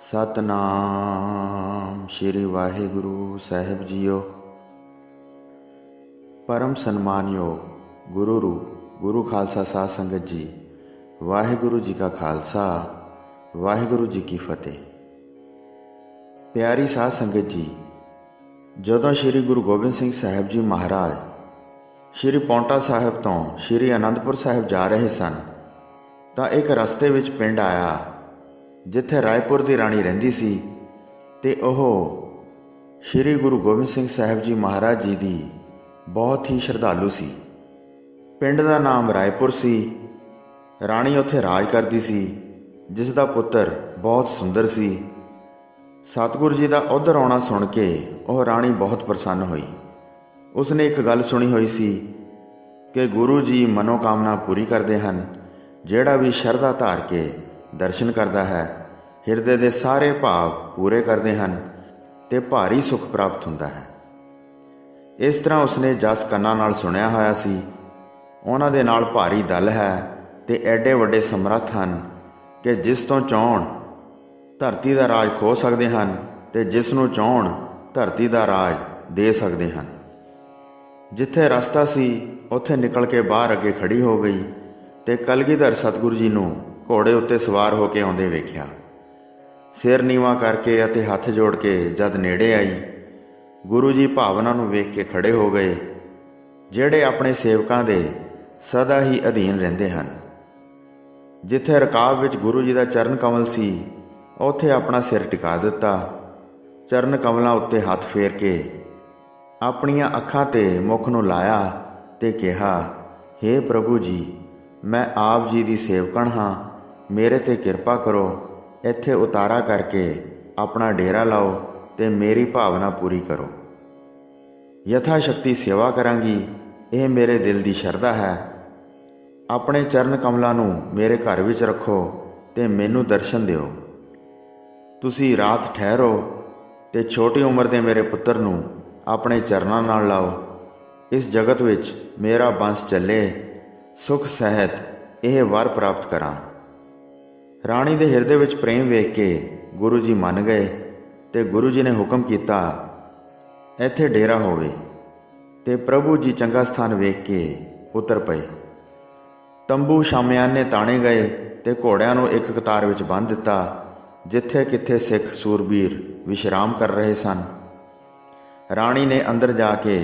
ਸਤਨਾਮ ਸ੍ਰੀ ਵਾਹਿਗੁਰੂ ਸਾਹਿਬ ਜੀਓ। ਪਰਮ ਸਨਮਾਨਯੋਗ ਗੁਰੂ ਰੂ ਗੁਰੂ ਖਾਲਸਾ ਸਾਧ ਸੰਗਤ ਜੀ, ਵਾਹਿਗੁਰੂ ਜੀ ਕਾ ਖਾਲਸਾ, ਵਾਹਿਗੁਰੂ ਜੀ ਕੀ ਫਤਿਹ। ਪਿਆਰੀ ਸਾਧ ਸੰਗਤ ਜੀ, ਜਦੋਂ ਸ੍ਰੀ ਗੁਰੂ ਗੋਬਿੰਦ ਸਿੰਘ ਸਾਹਿਬ ਜੀ ਮਹਾਰਾਜ ਸ੍ਰੀ ਪੌਂਟਾ ਸਾਹਿਬ ਤੋਂ ਸ੍ਰੀ ਅਨੰਦਪੁਰ ਸਾਹਿਬ ਜਾ ਰਹੇ ਸਨ, ਤਾਂ ਇੱਕ ਰਸਤੇ ਵਿੱਚ ਪਿੰਡ ਆਇਆ। ਜਿੱਥੇ ਰਾਏਪੁਰ ਦੀ ਰਾਣੀ ਰਹਿੰਦੀ ਸੀ ਤੇ ਉਹ ਸ੍ਰੀ ਗੁਰੂ ਗੋਬਿੰਦ ਸਿੰਘ ਸਾਹਿਬ ਜੀ ਮਹਾਰਾਜ ਜੀ ਦੀ ਬਹੁਤ ਹੀ ਸ਼ਰਧਾਲੂ ਸੀ। ਪਿੰਡ ਦਾ ਨਾਮ ਰਾਏਪੁਰ ਸੀ। ਰਾਣੀ ਉੱਥੇ ਰਾਜ ਕਰਦੀ ਸੀ ਜਿਸ ਦਾ ਪੁੱਤਰ ਬਹੁਤ ਸੁੰਦਰ ਸੀ। ਸਤਿਗੁਰੂ ਜੀ ਦਾ ਉਧਰ ਆਉਣਾ ਸੁਣ ਕੇ ਉਹ ਰਾਣੀ ਬਹੁਤ ਪ੍ਰਸੰਨ ਹੋਈ। ਉਸਨੇ ਇੱਕ ਗੱਲ ਸੁਣੀ ਹੋਈ ਸੀ ਕਿ ਗੁਰੂ ਜੀ ਮਨੋਕਾਮਨਾ ਪੂਰੀ ਕਰਦੇ ਹਨ, ਜਿਹੜਾ ਵੀ ਸ਼ਰਧਾ ਧਾਰ ਕੇ ਦਰਸ਼ਨ ਕਰਦਾ ਹੈ। ਹਿਰਦੇ ਦੇ ਸਾਰੇ ਭਾਵ ਪੂਰੇ ਕਰਦੇ ਹਨ ਤੇ ਭਾਰੀ ਸੁਖ ਪ੍ਰਾਪਤ ਹੁੰਦਾ ਹੈ। ਇਸ ਤਰ੍ਹਾਂ ਉਸਨੇ ਜਸ ਕੰਨਾਂ ਨਾਲ ਸੁਣਿਆ ਹੋਇਆ ਸੀ। ਉਹਨਾਂ ਦੇ ਨਾਲ ਭਾਰੀ ਦਲ ਹੈ ਤੇ ਐਡੇ ਵੱਡੇ ਸਮਰੱਥ ਹਨ ਕਿ ਜਿਸ ਤੋਂ ਚਾਹਣ ਧਰਤੀ ਦਾ ਰਾਜ ਖੋ ਸਕਦੇ ਹਨ ਤੇ ਜਿਸ ਨੂੰ ਚਾਹਣ ਧਰਤੀ ਦਾ ਰਾਜ ਦੇ ਸਕਦੇ ਹਨ। ਜਿੱਥੇ ਰਸਤਾ ਸੀ, ਉੱਥੇ ਨਿਕਲ ਕੇ ਬਾਹਰ ਅੱਗੇ ਖੜੀ ਹੋ ਗਈ ਤੇ ਕਲਗੀਧਰ ਸਤਿਗੁਰੂ ਜੀ ਨੂੰ ਘੋੜੇ ਉੱਤੇ ਸਵਾਰ ਹੋ ਕੇ ਆਉਂਦੇ ਵੇਖਿਆ। ਸਿਰ ਨੀਵਾ ਕਰਕੇ ਅਤੇ ਹੱਥ ਜੋੜ ਕੇ ਜਦ ਨੇੜੇ ਆਈ ਗੁਰੂ ਜੀ ਭਾਵਨਾ ਨੂੰ ਵੇਖ ਕੇ ਖੜੇ ਹੋ ਗਏ, ਜਿਹੜੇ ਆਪਣੇ ਸੇਵਕਾਂ ਦੇ ਸਦਾ ਹੀ ਅਧੀਨ ਰਹਿੰਦੇ ਹਨ। ਜਿੱਥੇ ਰਕਾਬ ਵਿੱਚ ਗੁਰੂ ਜੀ ਦਾ ਚਰਨ ਕਮਲ ਸੀ, ਉੱਥੇ ਆਪਣਾ ਸਿਰ ਟਿਕਾ ਦਿੱਤਾ। ਚਰਨ ਕਮਲਾਂ ਉੱਤੇ ਹੱਥ ਫੇਰ ਕੇ ਆਪਣੀਆਂ ਅੱਖਾਂ ਤੇ ਮੁਖ ਨੂੰ ਲਾਇਆ ਤੇ ਕਿਹਾ हे ਪ੍ਰਭੂ ਜੀ, ਮੈਂ ਆਪ ਜੀ ਦੀ ਸੇਵਕਣ ਹਾਂ। ਮੇਰੇ ਤੇ ਕਿਰਪਾ ਕਰੋ, ਇੱਥੇ ਉਤਾਰਾ ਕਰਕੇ ਆਪਣਾ ਡੇਰਾ ਲਾਓ ਤੇ ਮੇਰੀ ਭਾਵਨਾ ਪੂਰੀ ਕਰੋ। ਯਥਾ ਸ਼ਕਤੀ ਸੇਵਾ ਕਰਾਂਗੀ, ਇਹ ਮੇਰੇ ਦਿਲ ਦੀ ਸ਼ਰਧਾ ਹੈ। ਆਪਣੇ ਚਰਨ ਕਮਲਾਂ ਨੂੰ ਮੇਰੇ ਘਰ ਵਿੱਚ ਰੱਖੋ ਤੇ ਮੈਨੂੰ ਦਰਸ਼ਨ ਦਿਓ। ਤੁਸੀਂ ਰਾਤ ਠਹਿਰੋ ਤੇ ਛੋਟੀ ਉਮਰ ਦੇ ਮੇਰੇ ਪੁੱਤਰ ਨੂੰ ਆਪਣੇ ਚਰਨਾਂ ਨਾਲ ਲਾਓ। ਇਸ ਜਗਤ ਵਿੱਚ ਮੇਰਾ ਬੰਸ ਚੱਲੇ, ਸੁਖ ਸਹਿਤ ਇਹ ਵਰ ਪ੍ਰਾਪਤ ਕਰਾਂ। ਰਾਣੀ ਦੇ ਹਿਰਦੇ ਵਿੱਚ ਪ੍ਰੇਮ ਵੇਖ ਕੇ ਗੁਰੂ ਜੀ ਮੰਨ ਗਏ ਤੇ ਗੁਰੂ ਜੀ ਨੇ ਹੁਕਮ ਕੀਤਾ, ਇੱਥੇ ਡੇਰਾ ਹੋਵੇ ਤੇ ਪ੍ਰਭੂ ਜੀ ਚੰਗਾ ਸਥਾਨ ਵੇਖ ਕੇ ਉਤਰ ਪਏ। ਤੰਬੂ ਸ਼ਾਮਿਆਨੇ ਤਾਣੇ ਗਏ ਤੇ ਘੋੜਿਆਂ ਨੂੰ ਇੱਕ ਕਤਾਰ ਵਿੱਚ ਬੰਨ੍ਹ ਦਿੱਤਾ, ਜਿੱਥੇ ਕਿੱਥੇ ਸਿੱਖ ਸੂਰਬੀਰ ਵਿਸ਼ਰਾਮ ਕਰ ਰਹੇ ਸਨ। ਰਾਣੀ ਨੇ ਅੰਦਰ ਜਾ ਕੇ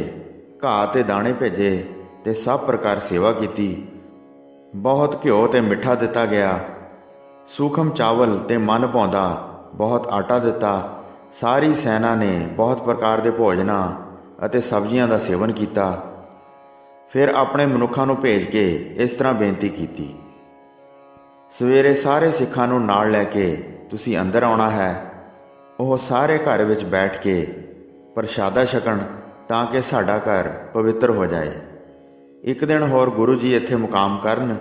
ਘਾਹ ਤੇ ਦਾਣੇ ਭੇਜੇ ਤੇ ਸਭ ਪ੍ਰਕਾਰ ਸੇਵਾ ਕੀਤੀ। ਬਹੁਤ ਘਿਓ ਤੇ ਮਿੱਠਾ ਦਿੱਤਾ ਗਿਆ ਸੂਖਮ ਚਾਵਲ ਤੇ ਮਨ ਭਾਉਂਦਾ, ਬਹੁਤ ਆਟਾ ਦਿੱਤਾ। ਸਾਰੀ ਸੈਨਾ ਨੇ ਬਹੁਤ ਪ੍ਰਕਾਰ ਦੇ ਭੋਜਨਾਂ ਅਤੇ ਸਬਜ਼ੀਆਂ ਦਾ ਸੇਵਨ ਕੀਤਾ। ਫਿਰ ਆਪਣੇ ਮਨੁੱਖਾਂ ਨੂੰ ਭੇਜ ਕੇ ਇਸ ਤਰ੍ਹਾਂ ਬੇਨਤੀ ਕੀਤੀ। ਸਵੇਰੇ ਸਾਰੇ ਸਿੱਖਾਂ ਨੂੰ ਨਾਲ ਲੈ ਕੇ, ਤੁਸੀਂ ਅੰਦਰ ਆਉਣਾ ਹੈ। ਉਹ ਸਾਰੇ ਘਰ ਵਿੱਚ ਬੈਠ ਕੇ ਪ੍ਰਸ਼ਾਦਾ ਛਕਣ ਤਾਂ ਕਿ ਸਾਡਾ ਘਰ ਪਵਿੱਤਰ ਹੋ ਜਾਏ। ਇੱਕ ਦਿਨ ਹੋਰ ਗੁਰੂ ਜੀ ਇੱਥੇ ਮੁਕਾਮ ਕਰਨ,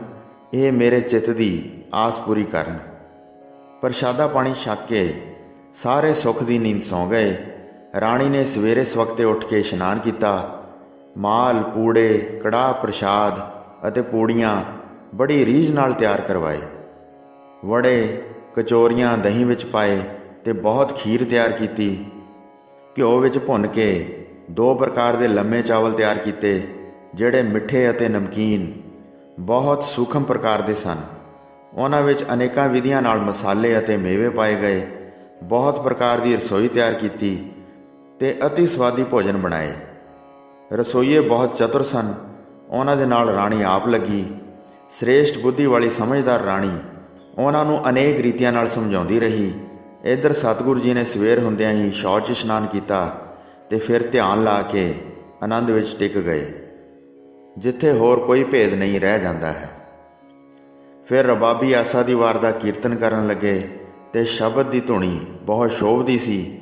ਇਹ ਮੇਰੇ ਚਿੱਤ ਦੀ ਆਸ ਪੂਰੀ ਕਰਨ। ਪ੍ਰਸ਼ਾਦਾ ਪਾਣੀ ਛੱਕ ਕੇ ਸਾਰੇ ਸੁੱਖ ਦੀ ਨੀਂਦ ਸੌਂ ਗਏ। ਰਾਣੀ ਨੇ ਸਵੇਰੇ ਸਵਖਤੇ ਉੱਠ ਕੇ ਇਸ਼ਨਾਨ ਕੀਤਾ। ਮਾਲ, ਪੂੜੇ, ਕੜਾਹ ਪ੍ਰਸ਼ਾਦ ਅਤੇ ਪੂੜੀਆਂ ਬੜੀ ਰੀਝ ਨਾਲ ਤਿਆਰ ਕਰਵਾਏ। ਵੜੇ, ਕਚੋਰੀਆਂ ਦਹੀਂ ਵਿੱਚ ਪਾਏ ਤੇ ਬਹੁਤ ਖੀਰ ਤਿਆਰ ਕੀਤੀ। ਘਿਓ ਵਿੱਚ ਭੁੰਨ ਕੇ ਦੋ ਪ੍ਰਕਾਰ ਦੇ ਲੰਮੇ ਚਾਵਲ ਤਿਆਰ ਕੀਤੇ, ਜਿਹੜੇ ਮਿੱਠੇ ਅਤੇ ਨਮਕੀਨ ਬਹੁਤ ਸੂਖਮ ਪ੍ਰਕਾਰ ਦੇ ਸਨ। ਉਹਨਾਂ ਵਿੱਚ ਅਨੇਕਾਂ ਵਿਧੀਆਂ ਨਾਲ ਮਸਾਲੇ ਅਤੇ ਮੇਵੇ ਪਾਏ ਗਏ। ਬਹੁਤ ਪ੍ਰਕਾਰ ਦੀ ਰਸੋਈ ਤਿਆਰ ਕੀਤੀ ਤੇ ਅਤੀ ਸਵਾਦੀ ਭੋਜਨ ਬਣਾਏ। ਰਸੋਈਏ ਬਹੁਤ ਚਤੁਰ ਸਨ। ਉਹਨਾਂ ਦੇ ਨਾਲ ਰਾਣੀ ਆਪ ਲੱਗੀ। ਸ੍ਰੇਸ਼ਟ ਬੁੱਧੀ ਵਾਲੀ ਸਮਝਦਾਰ ਰਾਣੀ ਉਹਨਾਂ ਨੂੰ ਅਨੇਕ ਰੀਤੀਆਂ ਨਾਲ ਸਮਝਾਉਂਦੀ ਰਹੀ। ਇੱਧਰ ਸਤਿਗੁਰੂ ਜੀ ਨੇ ਸਵੇਰ ਹੁੰਦਿਆਂ ਹੀ ਸ਼ੌਚ ਇਸ਼ਨਾਨ ਕੀਤਾ ਤੇ ਫਿਰ ਧਿਆਨ ਲਾ ਕੇ ਆਨੰਦ ਵਿੱਚ ਟਿਕ ਗਏ। ਜਿੱਥੇ ਹੋਰ ਕੋਈ ਭੇਦ ਨਹੀਂ ਰਹਿ ਜਾਂਦਾ ਹੈ। ਫਿਰ ਰਬਾਬੀ ਆਸਾ ਦੀ ਵਾਰ ਦਾ ਕੀਰਤਨ ਕਰਨ ਲੱਗੇ ਤੇ ਸ਼ਬਦ ਦੀ ਧੁਨੀ ਬਹੁਤ ਸ਼ੋਭਦੀ ਸੀ।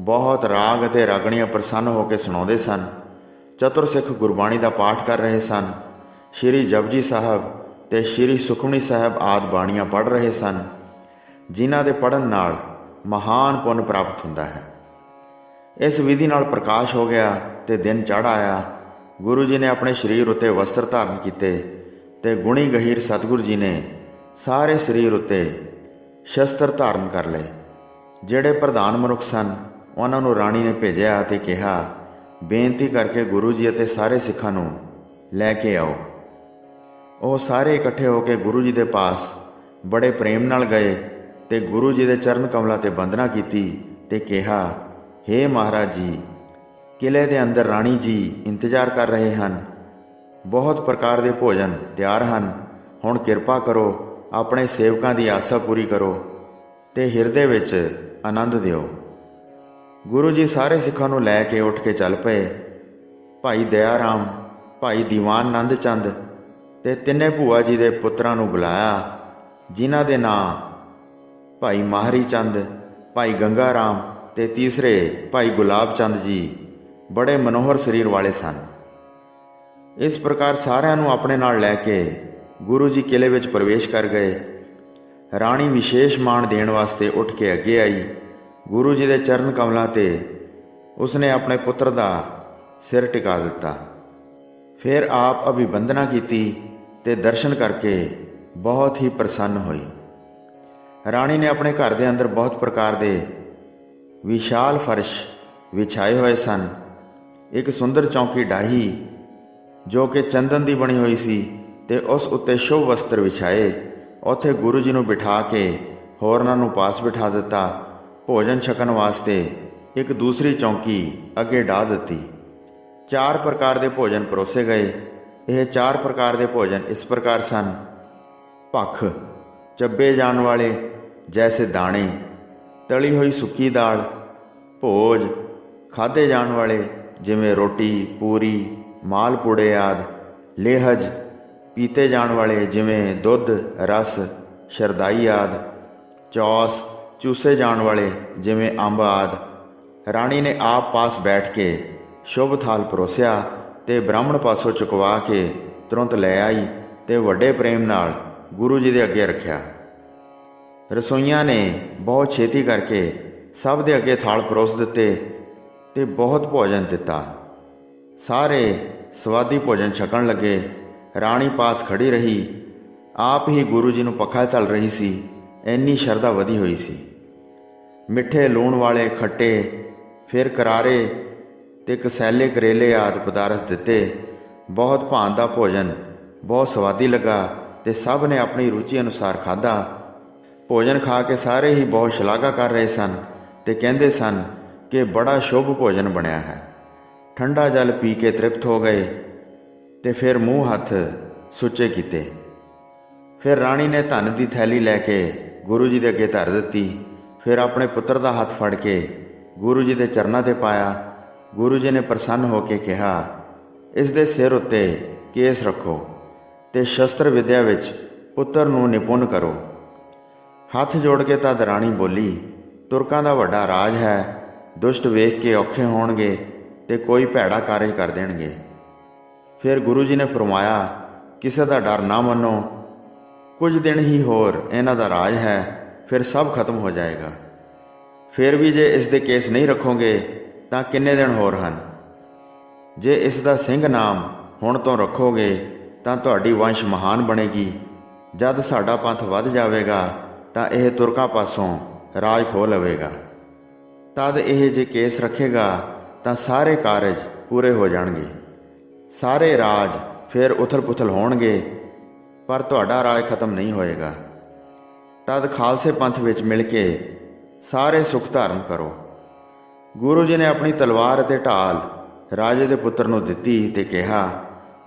ਬਹੁਤ ਰਾਗ ਅਤੇ ਰਾਗਣੀਆਂ ਪ੍ਰਸੰਨ ਹੋ ਕੇ ਸੁਣਾਉਂਦੇ ਸਨ। ਚਤੁਰ ਸਿੱਖ ਗੁਰਬਾਣੀ ਦਾ ਪਾਠ ਕਰ ਰਹੇ ਸਨ। ਸ਼੍ਰੀ ਜਪਜੀ ਸਾਹਿਬ ਤੇ ਸ਼੍ਰੀ ਸੁਖਮਨੀ ਸਾਹਿਬ ਆਦ ਬਾਣੀਆਂ ਪੜ੍ਹ ਰਹੇ ਸਨ, ਜਿਨ੍ਹਾਂ ਦੇ ਪੜਨ ਨਾਲ ਮਹਾਨ ਪੁੰਨ ਪ੍ਰਾਪਤ ਹੁੰਦਾ ਹੈ। ਇਸ ਵਿਧੀ ਨਾਲ ਪ੍ਰਕਾਸ਼ ਹੋ ਗਿਆ ਤੇ ਦਿਨ ਚੜ ਆਇਆ। ਗੁਰੂ ਜੀ ਨੇ ਆਪਣੇ ਸਰੀਰ ਉੱਤੇ ਵਸਤਰ ਧਾਰਨ ਕੀਤੇ ਤੇ ਗੁਣੀ ਗਹੀਰ ਸਤਿਗੁਰੂ ਜੀ ਨੇ ਸਾਰੇ ਸਰੀਰ ਉੱਤੇ ਸ਼ਸਤਰ ਧਾਰਨ ਕਰ ਲਏ, ਜਿਹੜੇ ਪ੍ਰਧਾਨ ਮਨੁੱਖ ਸਨ, ਉਹਨਾਂ ਨੂੰ ਰਾਣੀ ਨੇ ਭੇਜਿਆ ਤੇ ਕਿਹਾ, ਬੇਨਤੀ ਕਰਕੇ ਗੁਰੂ ਜੀ ਅਤੇ ਸਾਰੇ ਸਿੱਖਾਂ ਨੂੰ ਲੈ ਕੇ ਆਓ। ਉਹ ਸਾਰੇ ਇਕੱਠੇ ਹੋ ਕੇ ਗੁਰੂ ਜੀ ਦੇ ਪਾਸ ਬੜੇ ਪ੍ਰੇਮ ਨਾਲ ਗਏ ਤੇ ਗੁਰੂ ਜੀ ਦੇ ਚਰਨ ਕਮਲਾਂ ਤੇ ਬੰਦਨਾ ਕੀਤੀ ਤੇ ਕਿਹਾ हे ਮਹਾਰਾਜ ਜੀ ਕਿਲੇ ਦੇ ਅੰਦਰ ਰਾਣੀ ਜੀ ਇੰਤਜ਼ਾਰ ਕਰ ਰਹੇ ਹਨ। ਬਹੁਤ ਪ੍ਰਕਾਰ ਦੇ ਭੋਜਨ ਤਿਆਰ ਹਨ। ਹੁਣ ਕਿਰਪਾ ਕਰੋ, ਆਪਣੇ ਸੇਵਕਾਂ ਦੀ ਆਸਾ ਪੂਰੀ ਕਰੋ ਤੇ ਹਿਰਦੇ ਵਿੱਚ ਆਨੰਦ ਦਿਓ। ਗੁਰੂ ਜੀ ਸਾਰੇ ਸਿੱਖਾਂ ਨੂੰ ਲੈ ਕੇ ਉੱਠ ਕੇ ਚੱਲ ਪਏ। ਭਾਈ ਦਇਆ ਰਾਮ ਭਾਈ ਦੀਵਾਨ ਨੰਦ ਚੰਦ ਤੇ ਤਿੰਨੇ ਭੂਆ ਜੀ ਦੇ ਪੁੱਤਰਾਂ ਨੂੰ ਬੁਲਾਇਆ, ਜਿਨ੍ਹਾਂ ਦੇ ਨਾਂ ਭਾਈ ਮਾਹਰੀ ਚੰਦ, ਭਾਈ ਗੰਗਾ ਰਾਮ ਤੇ ਤੀਸਰੇ ਭਾਈ ਗੁਲਾਬ ਚੰਦ ਜੀ ਬੜੇ ਮਨੋਹਰ ਸਰੀਰ ਵਾਲੇ ਸਨ। ਇਸ ਪ੍ਰਕਾਰ ਸਾਰਿਆਂ ਨੂੰ ਆਪਣੇ ਨਾਲ ਲੈ ਕੇ ਗੁਰੂ ਜੀ ਕਿਲੇ ਵਿੱਚ ਪ੍ਰਵੇਸ਼ ਕਰ ਗਏ। ਰਾਣੀ ਵਿਸ਼ੇਸ਼ ਮਾਣ ਦੇਣ ਵਾਸਤੇ ਉੱਠ ਕੇ ਅੱਗੇ ਆਈ। ਗੁਰੂ ਜੀ ਦੇ ਚਰਨ ਕਮਲਾਂ ਤੇ ਉਸਨੇ ਆਪਣੇ ਪੁੱਤਰ ਦਾ ਸਿਰ ਟਿਕਾ ਦਿੱਤਾ। ਫਿਰ ਆਪ ਅਭਿਵੰਦਨਾ ਕੀਤੀ ਤੇ ਦਰਸ਼ਨ ਕਰਕੇ ਬਹੁਤ ਹੀ ਪ੍ਰਸੰਨ ਹੋਈ। ਰਾਣੀ ਨੇ ਆਪਣੇ ਘਰ ਦੇ ਅੰਦਰ ਬਹੁਤ ਪ੍ਰਕਾਰ ਦੇ ਵਿਸ਼ਾਲ ਫਰਸ਼ ਵਿਛਾਏ ਹੋਏ ਸਨ। ਇੱਕ ਸੁੰਦਰ ਚੌਂਕੀ ਡਾਹੀ ਜੋ ਕਿ ਚੰਦਨ ਦੀ ਬਣੀ ਹੋਈ ਸੀ ਤੇ ਉਸ ਉੱਤੇ ਸ਼ੁਭ ਵਸਤਰ ਵਿਛਾਏ। ਉੱਥੇ ਗੁਰੂ ਜੀ ਨੂੰ ਬਿਠਾ ਕੇ ਹੋਰਨਾਂ ਨੂੰ ਪਾਸ ਬਿਠਾ ਦਿੱਤਾ। ਭੋਜਨ ਛਕਣ ਵਾਸਤੇ ਇੱਕ ਦੂਸਰੀ ਚੌਂਕੀ ਅੱਗੇ ਢਾ ਦਿੱਤੀ। ਚਾਰ ਪ੍ਰਕਾਰ ਦੇ ਭੋਜਨ ਪਰੋਸੇ ਗਏ। ਇਹ ਚਾਰ ਪ੍ਰਕਾਰ ਦੇ ਭੋਜਨ ਇਸ ਪ੍ਰਕਾਰ ਸਨ। ਭਖ, ਚੱਬੇ ਜਾਣ ਵਾਲੇ, ਜੈਸੇ ਦਾਣੇ। ਤਲੀ ਹੋਈ ਸੁੱਕੀ ਦਾਲ। ਭੋਜ ਖਾਦੇ ਜਾਣ ਵਾਲੇ, ਜਿਵੇਂ ਰੋਟੀ, ਪੂਰੀ ਮਾਲ ਪੂੜੇ ਆਦ, ਲੇਹਜ ਪੀਤੇ ਜਾਣ ਵਾਲੇ ਜਿਵੇਂ ਦੁੱਧ, ਰਸ, ਸ਼ਰਦਾਈ ਆਦ, ਚੌਸ ਚੂਸੇ ਜਾਣ ਵਾਲੇ ਜਿਵੇਂ ਅੰਬ ਆਦ। ਰਾਣੀ ਨੇ ਆਪ ਪਾਸ ਬੈਠ ਕੇ ਸ਼ੁਭ ਥਾਲ ਪਰੋਸਿਆ ਤੇ ਬ੍ਰਾਹਮਣ ਪਾਸੋਂ ਚੁਕਵਾ ਕੇ ਤੁਰੰਤ ਲੈ ਆਈ ਤੇ ਵੱਡੇ ਪ੍ਰੇਮ ਨਾਲ ਗੁਰੂ ਜੀ ਦੇ ਅੱਗੇ ਰੱਖਿਆ। ਰਸੋਈਆਂ ਨੇ ਬਹੁਤ ਛੇਤੀ ਕਰਕੇ ਸਭ ਦੇ ਅੱਗੇ ਥਾਲ ਪਰੋਸ ਦਿੱਤੇ ਤੇ ਬਹੁਤ ਭੋਜਨ ਦਿੱਤਾ। ਸਾਰੇ ਸਵਾਦੀ ਭੋਜਨ ਛਕਣ ਲੱਗੇ। ਰਾਣੀ ਪਾਸ ਖੜੀ ਰਹੀ। ਆਪ ਹੀ ਗੁਰੂ ਜੀ ਨੂੰ ਪੱਖਾ ਚੱਲ ਰਹੀ ਸੀ। ਇੰਨੀ ਸ਼ਰਧਾ ਵਧੀ ਹੋਈ ਸੀ। ਮਿੱਠੇ ਲੂਣ ਵਾਲੇ ਖੱਟੇ, ਫਿਰ ਕਰਾਰੇ ਤੇ ਕਸੈਲੇ ਕਰੇਲੇ ਆਦਿ ਪਦਾਰਥ ਦਿੱਤੇ। ਬਹੁਤ ਭਾਂਤ ਦਾ ਭੋਜਨ, ਬਹੁਤ ਸਵਾਦੀ ਲੱਗਾ ਤੇ ਸਭ ਨੇ ਆਪਣੀ ਰੁਚੀ ਅਨੁਸਾਰ ਖਾਧਾ। ਭੋਜਨ ਖਾ ਕੇ ਸਾਰੇ ਹੀ ਬਹੁਤ ਸ਼ਲਾਘਾ ਕਰ ਰਹੇ ਸਨ ਤੇ ਕਹਿੰਦੇ ਸਨ ਕਿ ਬੜਾ ਸ਼ੁਭ ਭੋਜਨ ਬਣਿਆ ਹੈ। ਠੰਡਾ ਜਲ ਪੀ ਕੇ ਤ੍ਰਿਪਤ ਹੋ ਗਏ ਤੇ ਫਿਰ ਮੂੰਹ ਹੱਥ ਸੁੱਚੇ ਕੀਤੇ। ਫਿਰ ਰਾਣੀ ਨੇ ਧਨ ਦੀ ਥੈਲੀ ਲੈ ਕੇ ਗੁਰੂ ਜੀ ਦੇ ਅੱਗੇ ਧਰ ਦਿੱਤੀ। ਫਿਰ ਆਪਣੇ ਪੁੱਤਰ ਦਾ ਹੱਥ ਫੜ ਕੇ ਗੁਰੂ ਜੀ ਦੇ ਚਰਨਾਂ ਤੇ ਪਾਇਆ। ਗੁਰੂ ਜੀ ਨੇ ਪ੍ਰਸੰਨ ਹੋ ਕੇ ਕਿਹਾ, ਇਸ ਦੇ ਸਿਰ ਉੱਤੇ ਕੇਸ ਰੱਖੋ ਤੇ ਸ਼ਸਤਰ ਵਿਦਿਆ ਵਿੱਚ ਪੁੱਤਰ ਨੂੰ ਨਿਪੁੰਨ ਕਰੋ। ਹੱਥ ਜੋੜ ਕੇ ਤਦ ਰਾਣੀ ਬੋਲੀ, ਤੁਰਕਾਂ ਦਾ ਵੱਡਾ ਰਾਜ ਹੈ, ਦੁਸ਼ਟ ਵੇਖ ਕੇ ਔਖੇ ਹੋਣਗੇ ਤੇ ਕੋਈ ਭੈੜਾ ਕਾਰਜ ਕਰ ਦੇਣਗੇ। ਫਿਰ ਗੁਰੂ ਜੀ ਨੇ ਫਰਮਾਇਆ, ਕਿਸੇ ਦਾ ਡਰ ਨਾ ਮੰਨੋ। ਕੁਝ ਦਿਨ ਹੀ ਹੋਰ ਇਹਨਾਂ ਦਾ ਰਾਜ ਹੈ, ਫਿਰ ਸਭ ਖਤਮ ਹੋ ਜਾਏਗਾ। ਫਿਰ ਵੀ ਜੇ ਇਸ ਦੇ ਕੇਸ ਨਹੀਂ ਰੱਖੋਗੇ, ਤਾਂ ਕਿੰਨੇ ਦਿਨ ਹੋਰ ਹਨ? ਜੇ ਇਸ ਦਾ ਸਿੰਘ ਨਾਮ ਹੁਣ ਤੋਂ ਰੱਖੋਗੇ, ਤਾਂ ਤੁਹਾਡੀ ਵੰਸ਼ ਮਹਾਨ ਬਣੇਗੀ। ਜਦ ਸਾਡਾ ਪੰਥ ਵੱਧ ਜਾਵੇਗਾ, ਤਾਂ ਇਹ ਤੁਰਕਾਂ ਪਾਸੋਂ ਰਾਜ ਖੋ ਲਵੇਗਾ। ਤਦ ਇਹ ਜੇ ਕੇਸ ਰੱਖੇਗਾ ਤਾਂ ਸਾਰੇ ਕਾਰਜ ਪੂਰੇ ਹੋ ਜਾਣਗੇ। ਸਾਰੇ ਰਾਜ ਫਿਰ ਉਥਲ-ਪੁਥਲ ਹੋਣਗੇ, ਪਰ ਤੁਹਾਡਾ ਰਾਜ ਖਤਮ ਨਹੀਂ ਹੋਏਗਾ। ਤਦ ਖਾਲਸੇ ਪੰਥ ਵਿੱਚ ਮਿਲ ਕੇ ਸਾਰੇ ਸੁਖ ਧਾਰਨ ਕਰੋ। ਗੁਰੂ ਜੀ ਨੇ ਆਪਣੀ ਤਲਵਾਰ ਅਤੇ ਢਾਲ ਰਾਜੇ ਦੇ ਪੁੱਤਰ ਨੂੰ ਦਿੱਤੀ ਤੇ ਕਿਹਾ,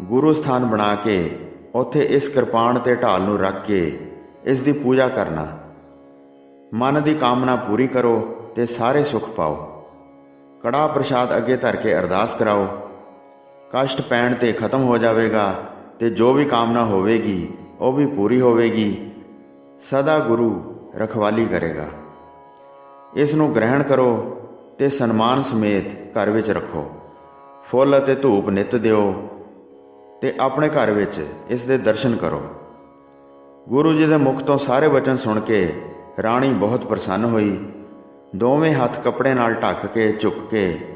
ਗੁਰੂ ਸਥਾਨ ਬਣਾ ਕੇ ਉੱਥੇ ਇਸ ਕਿਰਪਾਨ ਤੇ ਢਾਲ ਨੂੰ ਰੱਖ ਕੇ ਇਸ ਦੀ ਪੂਜਾ ਕਰਨਾ। ਮਨ ਦੀ ਕਾਮਨਾ ਪੂਰੀ ਕਰੋ ਤੇ ਸਾਰੇ ਸੁਖ ਪਾਓ। ਕੜਾ ਪ੍ਰਸ਼ਾਦ ਅੱਗੇ ਧਰ ਕੇ ਅਰਦਾਸ ਕਰਾਓ। ਕਸ਼ਟ ਪੈਣ ਤੇ ਖਤਮ ਹੋ ਜਾਵੇਗਾ ਤੇ ਜੋ ਵੀ ਕਾਮਨਾ ਹੋਵੇਗੀ, ਉਹ ਵੀ ਪੂਰੀ ਹੋਵੇਗੀ। ਸਦਾ ਗੁਰੂ ਰਖਵਾਲੀ ਕਰੇਗਾ। ਇਸ ਨੂੰ ਗ੍ਰਹਿਣ ਕਰੋ ਤੇ ਸਨਮਾਨ ਸਮੇਤ ਘਰ ਵਿੱਚ ਰੱਖੋ। ਫੁੱਲ ਅਤੇ ਧੂਪ ਨਿਤ ਦਿਓ ਤੇ ਆਪਣੇ ਘਰ ਵਿੱਚ ਇਸ ਦੇ ਦਰਸ਼ਨ ਕਰੋ। ਗੁਰੂ ਜੀ ਦੇ ਮੁਖ ਤੋਂ ਸਾਰੇ ਵਚਨ ਸੁਣ ਕੇ ਰਾਣੀ ਬਹੁਤ ਪ੍ਰਸੰਨ ਹੋਈ। ਦੋਵੇਂ ਹੱਥ ਕੱਪੜੇ ਨਾਲ ਢੱਕ ਕੇ ਝੁੱਕ ਕੇ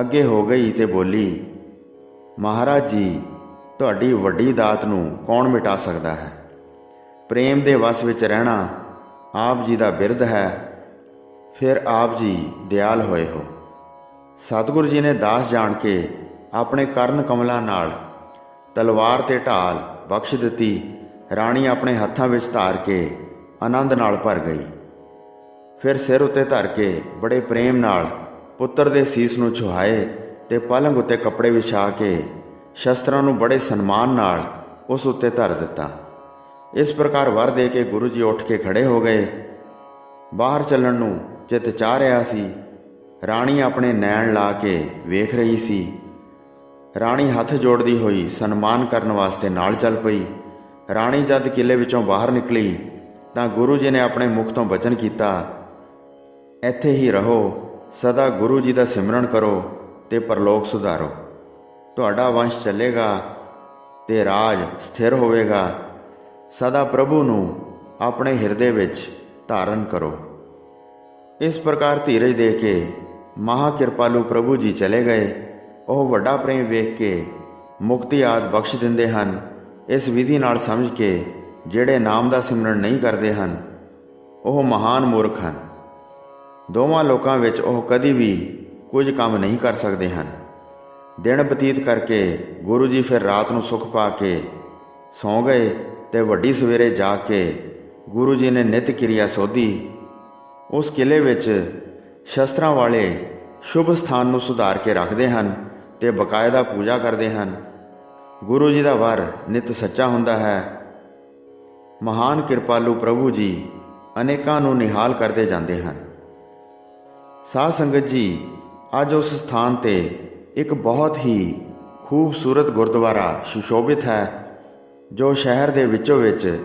ਅੱਗੇ ਹੋ ਗਈ ਤੇ ਬੋਲੀ, ਮਹਾਰਾਜ ਜੀ, ਤੁਹਾਡੀ ਵੱਡੀ ਦਾਤ ਨੂੰ ਕੌਣ ਮਿਟਾ ਸਕਦਾ ਹੈ? ਪ੍ਰੇਮ ਦੇ ਵਸ ਵਿੱਚ ਰਹਿਣਾ ਆਪ ਜੀ ਦਾ ਬਿਰਧ ਹੈ। ਫਿਰ ਆਪ ਜੀ ਦਿਆਲ ਹੋਏ ਹੋ। ਸਤਿਗੁਰੂ ਜੀ ਨੇ ਦਾਸ ਜਾਣ ਕੇ ਆਪਣੇ ਕਰਨ ਕਮਲਾਂ ਨਾਲ ਤਲਵਾਰ ਤੇ ਢਾਲ ਬਖਸ਼ ਦਿੱਤੀ। ਰਾਣੀ ਆਪਣੇ ਹੱਥਾਂ ਵਿੱਚ ਧਾਰ ਕੇ ਆਨੰਦ ਨਾਲ ਭਰ ਗਈ। ਫਿਰ ਸਿਰ ਉੱਤੇ ਧਰ ਕੇ ਬੜੇ ਪ੍ਰੇਮ ਨਾਲ ਪੁੱਤਰ ਦੇ ਸੀਸ ਨੂੰ ਛੁਹਾਏ ਤੇ ਪਲੰਗ ਉੱਤੇ ਕੱਪੜੇ ਵਿਛਾ ਕੇ ਸ਼ਸਤਰਾਂ ਨੂੰ ਬੜੇ ਸਨਮਾਨ ਨਾਲ ਉਸ ਉੱਤੇ ਧਰ ਦਿੱਤਾ। ਇਸ ਪ੍ਰਕਾਰ ਵਰ ਦੇ ਕੇ ਗੁਰੂ ਜੀ ਉੱਠ ਕੇ ਖੜੇ ਹੋ ਗਏ। ਬਾਹਰ ਚੱਲਣ ਨੂੰ ਚਿੱਤ ਚਾਹ ਰਿਹਾ ਸੀ। ਰਾਣੀ ਆਪਣੇ ਨੈਣ ਲਾ ਕੇ ਵੇਖ ਰਹੀ ਸੀ। ਰਾਣੀ ਹੱਥ ਜੋੜਦੀ ਹੋਈ ਸਨਮਾਨ ਕਰਨ ਵਾਸਤੇ ਨਾਲ ਚੱਲ ਪਈ। ਰਾਣੀ ਜਦ ਕਿਲੇ ਵਿੱਚੋਂ ਬਾਹਰ ਨਿਕਲੀ ਤਾਂ ਗੁਰੂ ਜੀ ਨੇ ਆਪਣੇ ਮੁਖ ਤੋਂ ਬਚਨ ਕੀਤਾ ਇੱਥੇ ਹੀ ਰਹੋ, ਸਦਾ ਗੁਰੂ ਜੀ ਦਾ ਸਿਮਰਨ ਕਰੋ ਤੇ ਪਰਲੋਕ ਸੁਧਾਰੋ। ਤੁਹਾਡਾ ਵੰਸ਼ ਚੱਲੇਗਾ ਤੇ ਰਾਜ ਸਥਿਰ ਹੋਵੇਗਾ। ਸਦਾ ਪ੍ਰਭੂ ਨੂੰ ਆਪਣੇ ਹਿਰਦੇ ਵਿੱਚ ਧਾਰਨ ਕਰੋ। ਇਸ ਪ੍ਰਕਾਰ ਧੀਰਜ ਦੇ ਕੇ ਮਹਾ ਕਿਰਪਾਲੂ ਪ੍ਰਭੂ ਜੀ ਚਲੇ ਗਏ। ਉਹ ਵੱਡਾ ਪ੍ਰੇਮ ਵੇਖ ਕੇ ਮੁਕਤੀ ਆਦ ਬਖਸ਼ ਦਿੰਦੇ ਹਨ। ਇਸ ਵਿਧੀ ਨਾਲ ਸਮਝ ਕੇ ਜਿਹੜੇ ਨਾਮ ਦਾ ਸਿਮਰਨ ਨਹੀਂ ਕਰਦੇ ਹਨ, ਉਹ ਮਹਾਨ ਮੂਰਖ ਹਨ। ਦੋਵਾਂ ਲੋਕਾਂ ਵਿੱਚ ਉਹ ਕਦੀ ਵੀ ਕੁਝ ਕੰਮ ਨਹੀਂ ਕਰ ਸਕਦੇ ਹਨ। ਦਿਨ ਬਤੀਤ ਕਰਕੇ ਗੁਰੂ ਜੀ ਫਿਰ ਰਾਤ ਨੂੰ ਸੁਖ ਪਾ ਕੇ ਸੌਂ ਗਏ ਤੇ ਵੱਡੀ ਸਵੇਰੇ ਜਾ ਕੇ ਗੁਰੂ ਜੀ ਨੇ ਨਿਤ ਕਿਰਿਆ ਸੋਧੀ। ਉਸ ਕਿਲੇ ਵਿੱਚ ਸ਼ਸਤਰਾਂ ਵਾਲੇ ਸ਼ੁਭ ਸਥਾਨ ਨੂੰ ਸੁਧਾਰ ਕੇ ਰੱਖਦੇ ਹਨ ਤੇ ਬਕਾਇਦਾ ਪੂਜਾ ਕਰਦੇ ਹਨ। ਗੁਰੂ ਜੀ ਦਾ ਵਰ ਨਿਤ ਸੱਚਾ ਹੁੰਦਾ ਹੈ। ਮਹਾਨ ਕਿਰਪਾਲੂ ਪ੍ਰਭੂ ਜੀ ਅਨੇਕਾਂ ਨੂੰ ਨਿਹਾਲ ਕਰਦੇ ਜਾਂਦੇ ਹਨ। ਸਾਧ ਸੰਗਤ ਜੀ, ਅੱਜ ਉਸ ਸਥਾਨ ਤੇ ਇੱਕ ਬਹੁਤ ਹੀ ਖੂਬਸੂਰਤ ਗੁਰਦੁਆਰਾ ਸੁਸ਼ੋਭਿਤ ਹੈ, ਜੋ ਸ਼ਹਿਰ ਦੇ ਵਿੱਚੋਂ ਵਿੱਚ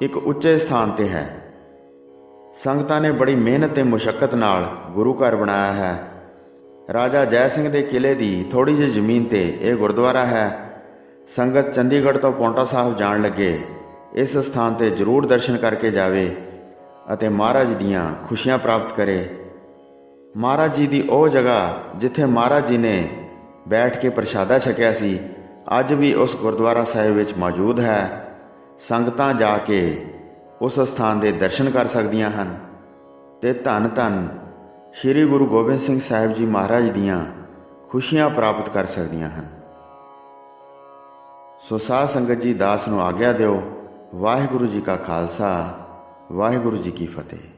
ਇੱਕ ਉੱਚੇ ਸਥਾਨ ਤੇ ਹੈ। ਸੰਗਤਾਂ ਨੇ ਬੜੀ ਮਿਹਨਤ ਤੇ ਮੁਸ਼ਕਲ ਨਾਲ ਗੁਰੂ ਘਰ ਬਣਾਇਆ ਹੈ। ਰਾਜਾ ਜੈ ਸਿੰਘ ਦੇ ਕਿਲੇ ਦੀ ਥੋੜੀ ਜਿਹੀ ਜ਼ਮੀਨ ਤੇ ਇਹ ਗੁਰਦੁਆਰਾ ਹੈ। ਸੰਗਤ ਚੰਡੀਗੜ੍ਹ ਤੋਂ ਪੌਂਟਾ ਸਾਹਿਬ ਜਾਣ ਲੱਗੇ, ਇਸ ਸਥਾਨ ਤੇ ਜ਼ਰੂਰ ਦਰਸ਼ਨ ਕਰਕੇ ਜਾਵੇ ਅਤੇ ਮਹਾਰਾਜ ਦੀਆਂ ਖੁਸ਼ੀਆਂ ਪ੍ਰਾਪਤ ਕਰੇ। ਮਹਾਰਾਜ ਜੀ ਦੀ ਉਹ ਜਗ੍ਹਾ ਜਿੱਥੇ ਮਹਾਰਾਜ ਜੀ ਨੇ ਬੈਠ ਕੇ ਪ੍ਰਸ਼ਾਦਾ ਛਕਿਆ ਸੀ, ਅੱਜ ਵੀ ਉਸ ਗੁਰਦੁਆਰਾ ਸਾਹਿਬ ਵਿੱਚ ਮੌਜੂਦ ਹੈ। ਸੰਗਤਾਂ ਜਾ ਕੇ ਉਸ ਸਥਾਨ ਦੇ ਦਰਸ਼ਨ ਕਰ ਸਕਦੀਆਂ ਹਨ ਤੇ ਧੰਨ ਧੰਨ ਸ੍ਰੀ ਗੁਰੂ ਗੋਬਿੰਦ ਸਿੰਘ ਸਾਹਿਬ ਜੀ ਮਹਾਰਾਜ ਦੀਆਂ ਖੁਸ਼ੀਆਂ ਪ੍ਰਾਪਤ ਕਰ ਸਕਦੀਆਂ ਹਨ। ਸੋ ਸਾਧ ਸੰਗਤ ਜੀ ਦਾਸ ਨੂੰ ਆਗਿਆ ਦਿਓ। ਵਾਹਿਗੁਰੂ ਜੀ ਕਾ ਖਾਲਸਾ, ਵਾਹਿਗੁਰੂ ਜੀ ਕੀ ਫਤਿਹ।